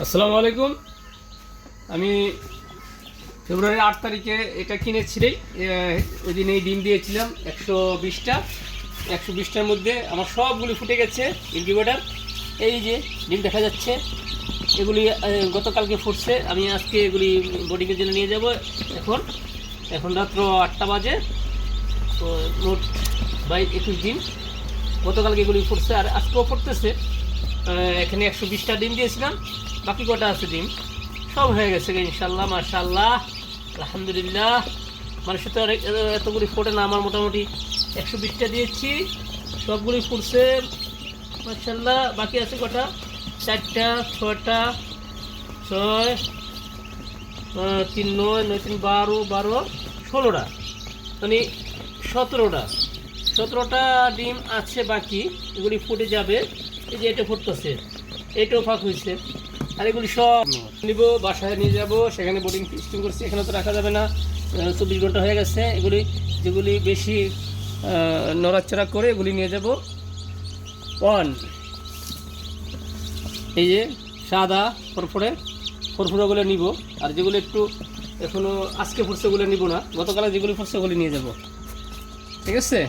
আসসালামু আলাইকুম। আমি ফেব্রুয়ারি আট তারিখে এটা কিনেছিলি ওই দিন এই ডিম দিয়েছিলাম একশো বিশটা। একশো বিশটার মধ্যে আমার সবগুলি ফুটে গেছে ইনকিউবেটার। এই যে ডিম দেখা যাচ্ছে, এগুলি গতকালকে ফুটছে। আমি আজকে এগুলি বোর্ডিংয়ের জন্য নিয়ে যাব এখন। এখন রাত্র আটটা বাজে। তো মোট বাই একুশ দিন গতকালকে এগুলি ফুটছে আর আজকেও ফুটতেছে। এখানে একশো বিশটা ডিম দিয়েছিলাম। বাকি কটা আছে ডিম? সব হয়ে গেছে ইনশাল্লাহ মাশাল্লাহ আলহামদুলিল্লাহ। তো আর এ- এতগুলি ফোটে না, আমার মোটামুটি একশো বিশটা দিয়েছি। সবগুলি ফুটছে মাশাল্লাহ বাকি আছে কটা? চারটা, ছটা, ছয় তিন, নয় নয়, তিন, বারো বারো, ষোলোটা। মানে সতেরোটা। সতেরোটা ডিম আছে বাকি, এগুলি ফুটে যাবে। এই যে এটা ফুটতেছে, এটাও ফাঁক হয়েছে। আর এগুলি সব নিব, বাসায় নিয়ে যাব, সেখানে বোর্ডিং সিস্টেম করছি, এখানে তো রাখা যাবে না। চব্বিশ ঘণ্টা হয়ে গেছে, এগুলি যেগুলি বেশি নড়াচড়া করে এগুলি নিয়ে যাব। ওয়ান এই যে সাদা ফরফরে, ফরফরেগুলো নিব, আর যেগুলো একটু এখনও আজকে ফুটছে ওগুলো নিব না, গতকালে যেগুলি ফুটছে ওগুলি নিয়ে যাব। ঠিক আছে?